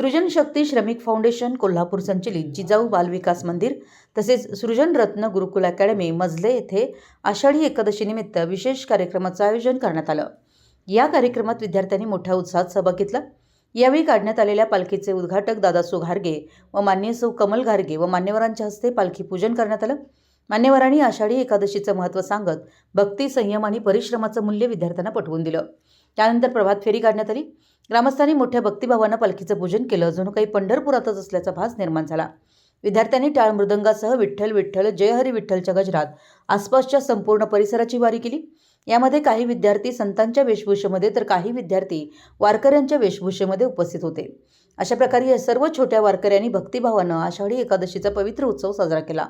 सृजन शक्ती श्रमिक फाउंडेशन कोल्हापूर संचलित जिजाऊ बालविकास मंदिर तसेच सृजन रत्न गुरुकुल अकॅडमी मजले येथे आषाढी एकादशीनिमित्त विशेष कार्यक्रमाचं आयोजन करण्यात आलं. या कार्यक्रमात विद्यार्थ्यांनी मोठ्या उत्साहात सहभाग घेतला. यावेळी काढण्यात आलेल्या पालखीचे उद्घाटक दादासू घारगे व मान्य सौ कमल घारगे व मान्यवरांच्या हस्ते पालखी पूजन करण्यात आलं. मान्यवरांनी आषाढी एकादशीचं महत्त्व सांगत भक्ती संयम आणि परिश्रमाचं मूल्य विद्यार्थ्यांना पटवून दिलं. त्यानंतर प्रभात फेरी काढण्यात आली. ग्रामस्थांनी मोठ्या भक्तिभावानं पालखीचं पूजन केलं. जणू काही पंढरपुरातच असल्याचा भास निर्माण झाला. विद्यार्थ्यांनी टाळ मृदंगासह विठ्ठल विठ्ठल जय हरी विठ्ठलच्या गजरात आसपासच्या संपूर्ण परिसराची वारी केली. यामध्ये काही विद्यार्थी संतांच्या वेशभूषेमध्ये तर काही विद्यार्थी वारकऱ्यांच्या वेशभूषेमध्ये उपस्थित होते. अशा प्रकारे या सर्व छोट्या वारकऱ्यांनी भक्तिभावानं आषाढी एकादशीचा पवित्र उत्सव साजरा केला.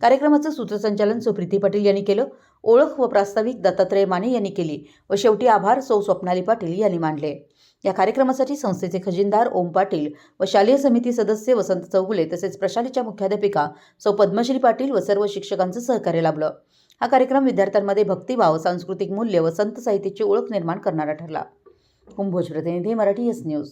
कार्यक्रमाचं सूत्रसंचालन सुप्रीती पाटील यांनी केलं. ओळख व प्रास्ताविक दत्तात्रय माने यांनी केली व शेवटी आभार सौ स्वप्नाली पाटील यांनी मांडले या कार्यक्रमासाठी संस्थेचे खजिनदार ओम पाटील व शालेय समिती सदस्य वसंत चौगुले तसेच प्रशालेच्या मुख्याध्यापिका सौ पद्मश्री पाटील व सर्व शिक्षकांचं सहकार्य लाभलं. हा कार्यक्रम विद्यार्थ्यांमध्ये भक्तिभाव सांस्कृतिक मूल्य व संत साहित्याची ओळख निर्माण करणारा ठरला. कुंभोज प्रतिनिधी मराठी एस न्यूज